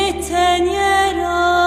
biten yer al.